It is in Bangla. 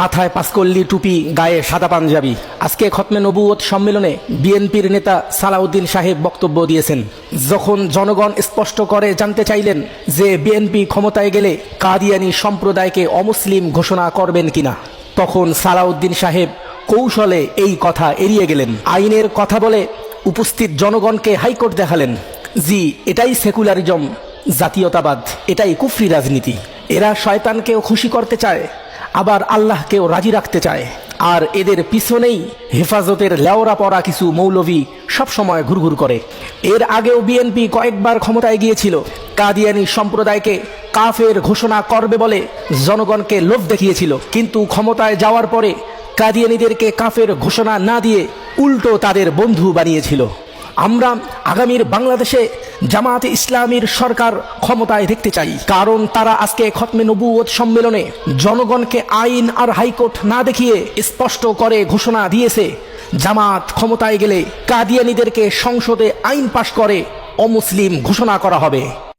মাথায় পাসকল্লি টুপি, গায়ে সাদা পাঞ্জাবি। আজকে খতমে নবুয়ত সম্মেলনে বিএনপির নেতা সালাউদ্দিন সাহেব বক্তব্য দিয়েছেন। যখন জনগণ স্পষ্ট করে জানতে চাইলেন যে বিএনপি ক্ষমতায় গেলে কাদিয়ানি সম্প্রদায়কে অমুসলিম ঘোষণা করবেন কিনা, তখন সালাউদ্দিন সাহেব কৌশলে এই কথা এড়িয়ে গেলেন। আইনের কথা বলে উপস্থিত জনগণকে হাইকোর্ট দেখালেন। জি, এটাই সেকুলারিজম, জাতীয়তাবাদ, এটাই কুফরি রাজনীতি। এরা শয়তানকেও খুশি করতে চায়। আবার আল্লাহকেও রাজি রাখতে চায়। আর এদের পিছনেই হেফাজতের লেওরা পড়া কিছু মৌলভী সবসময় ঘুরঘুর করে। এর আগেও বিএনপি কয়েকবার ক্ষমতায় গিয়েছিল। কাদিয়ানি সম্প্রদায়কে কাফের ঘোষণা করবে বলে জনগণকে লোভ দেখিয়েছিল। কিন্তু ক্ষমতায় যাওয়ার পরে কাদিয়ানিদেরকে কাফের ঘোষণা না দিয়ে উল্টো তাদের বন্ধু বানিয়েছিল। আমরা আগামীর বাংলাদেশে জামাতে ইসলামীর সরকার ক্ষমতায় দেখতে চাই। কারণ তারা আজকে খতমে নবুয়ত সম্মেলনে জনগণকে আইন আর হাইকোর্ট না দেখিয়ে স্পষ্ট করে ঘোষণা দিয়েছে। জামাত ক্ষমতায় গেলে কাদিয়ানিদেরকে সংসদে আইন পাশ করে অমুসলিম ঘোষণা করা হবে।